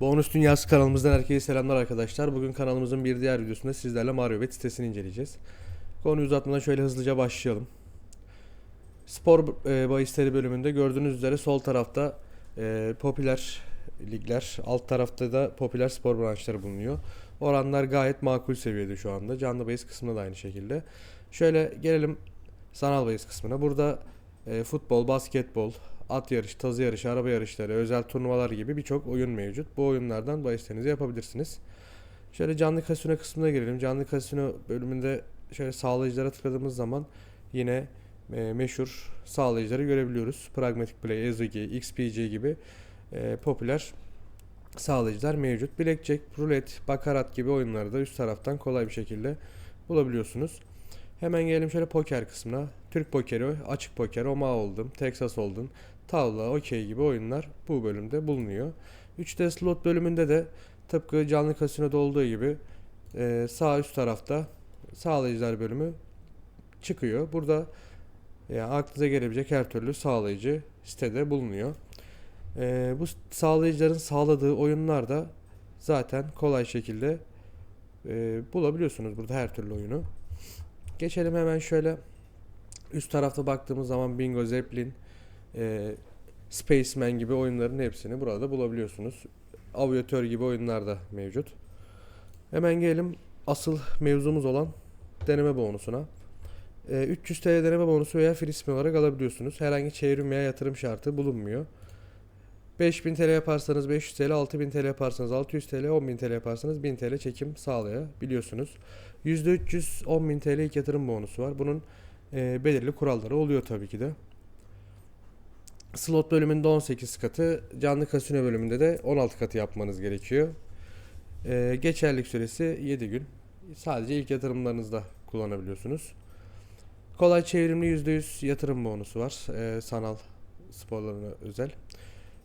Bonus Dünyası kanalımızdan herkese selamlar arkadaşlar. Bugün kanalımızın bir diğer videosunda sizlerle Mario Bet sitesini inceleyeceğiz. Konuyu uzatmadan şöyle hızlıca başlayalım. Spor e, bahisleri bölümünde gördüğünüz üzere sol tarafta e, popüler ligler, alt tarafta da popüler spor branşları bulunuyor. Oranlar gayet makul seviyede şu anda. Canlı bahis kısmında da aynı şekilde. Şöyle gelelim sanal bahis kısmına. Burada e, futbol, basketbol, at yarışı, tazı yarışı, araba yarışları, özel turnuvalar gibi birçok oyun mevcut. Bu oyunlardan bahislerinizi yapabilirsiniz. Şöyle canlı kasino kısmına gelelim. Canlı kasino bölümünde şöyle sağlayıcılara tıkladığımız zaman yine e, meşhur sağlayıcıları görebiliyoruz. Pragmatic Play, Ezogi, XPG gibi e, popüler sağlayıcılar mevcut. Blackjack, rulet, bakarat gibi oyunları da üst taraftan kolay bir şekilde bulabiliyorsunuz. Hemen gelelim şöyle poker kısmına. Türk pokeri, açık poker, Omaha Hold'em, Texas Hold'em, tavla, okey gibi oyunlar bu bölümde bulunuyor. 3D slot bölümünde de tıpkı canlı kasinoda olduğu gibi e, sağ üst tarafta sağlayıcılar bölümü çıkıyor. Burada yani aklınıza gelebilecek her türlü sağlayıcı sitede bulunuyor. E, bu sağlayıcıların sağladığı oyunlar da zaten kolay şekilde e, bulabiliyorsunuz burada her türlü oyunu. Geçelim hemen şöyle üst tarafta baktığımız zaman Bingo, Zeppelin, e, Spaceman gibi oyunların hepsini burada bulabiliyorsunuz. Aviatör gibi oyunlar da mevcut. Hemen gelelim asıl mevzumuz olan deneme bonusuna. E, 300 TL deneme bonusu veya free spin olarak alabiliyorsunuz. Herhangi çevrim veya yatırım şartı bulunmuyor. 5000 TL yaparsanız 500 TL, 6000 TL yaparsanız 600 TL, 10000 TL yaparsanız 1000 TL çekim sağlayabiliyorsunuz. %300 10.000 TL ilk yatırım bonusu var. Bunun e, belirli kuralları oluyor tabii ki de. Slot bölümünde 18 katı, canlı kasino bölümünde de 16 katı yapmanız gerekiyor. E, geçerlik süresi 7 gün. Sadece ilk yatırımlarınızda kullanabiliyorsunuz. Kolay çevrimli %100 yatırım bonusu var. E, sanal sporlarına özel.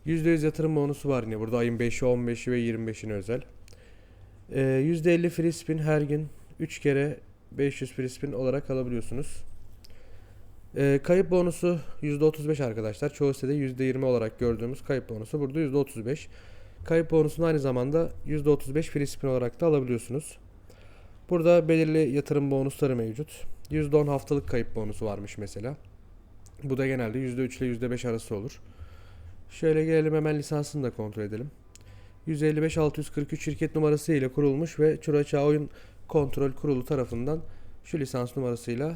%100 yatırım bonusu var yine burada ayın 5'i, 15'i ve 25'ine özel. E, %50 free spin her gün 3 kere 500 free spin olarak alabiliyorsunuz. Ee, kayıp bonusu %35 arkadaşlar. Çoğu sitede %20 olarak gördüğümüz kayıp bonusu burada %35. Kayıp bonusunu aynı zamanda %35 free spin olarak da alabiliyorsunuz. Burada belirli yatırım bonusları mevcut. %10 haftalık kayıp bonusu varmış mesela. Bu da genelde %3 ile %5 arası olur. Şöyle gelelim hemen lisansını da kontrol edelim. 155 643 şirket numarası ile kurulmuş ve Çuraçağ Oyun Kontrol Kurulu tarafından şu lisans numarasıyla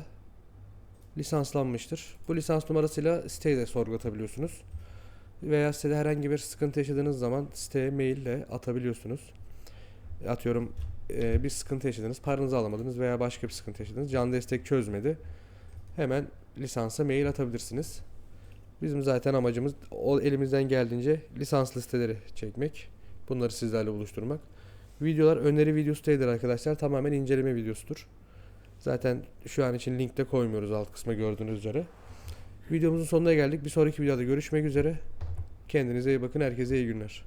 lisanslanmıştır. Bu lisans numarasıyla siteyi de sorgulatabiliyorsunuz. Veya sitede herhangi bir sıkıntı yaşadığınız zaman siteye maille atabiliyorsunuz. Atıyorum e, bir sıkıntı yaşadınız, paranızı alamadınız veya başka bir sıkıntı yaşadınız, can destek çözmedi. Hemen lisansa mail atabilirsiniz. Bizim zaten amacımız o elimizden geldiğince lisanslı siteleri çekmek. Bunları sizlerle buluşturmak. Videolar öneri videosu değildir arkadaşlar. Tamamen inceleme videosudur. Zaten şu an için linkte koymuyoruz alt kısma gördüğünüz üzere. Videomuzun sonuna geldik. Bir sonraki videoda görüşmek üzere. Kendinize iyi bakın. Herkese iyi günler.